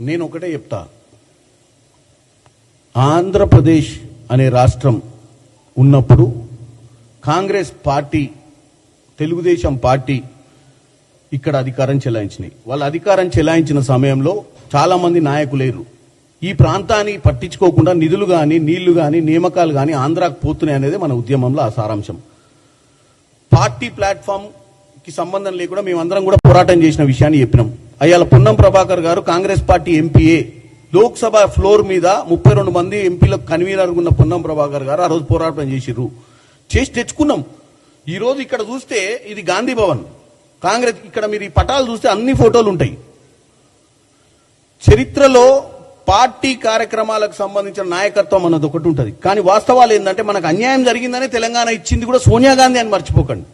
నేను ఒకటే చెప్తా. ఆంధ్రప్రదేశ్ అనే రాష్ట్రం ఉన్నప్పుడు కాంగ్రెస్ పార్టీ తెలుగుదేశం పార్టీ ఇక్కడ అధికారం చెలాయించినాయి. వాళ్ళ అధికారం చెలాయించిన సమయంలో చాలా మంది ఈ ప్రాంతాన్ని పట్టించుకోకుండా నిధులు కానీ నీళ్ళు కానీ నియామకాలు కానీ ఆంధ్రాకు పోతున్నాయి అనేది మన ఉద్యమంలో ఆ సారాంశం. పార్టీ ప్లాట్ఫామ్కి సంబంధం లేకుండా మేమందరం కూడా పోరాటం చేసిన విషయాన్ని చెప్పినాం. అయ్యాల పున్నం ప్రభాకర్ గారు కాంగ్రెస్ పార్టీ ఎంపీఏ లోక్సభ ఫ్లోర్ మీద ముప్పై రెండు మంది ఎంపీలకు కన్వీనర్ ఉన్న పున్నం ప్రభాకర్ గారు ఆ రోజు పోరాటం చేసిర్రు. చేసి తెచ్చుకున్నాం. ఈ రోజు ఇక్కడ చూస్తే ఇది గాంధీ భవన్. కాంగ్రెస్ ఇక్కడ మీరు ఈ పటాలు చూస్తే అన్ని ఫోటోలు ఉంటాయి. చరిత్రలో పార్టీ కార్యక్రమాలకు సంబంధించిన నాయకత్వం అన్నది ఒకటి ఉంటుంది. కానీ వాస్తవాలు ఏంటంటే మనకు అన్యాయం జరిగిందనే తెలంగాణ ఇచ్చింది కూడా సోనియా గాంధీ అని మర్చిపోకండి.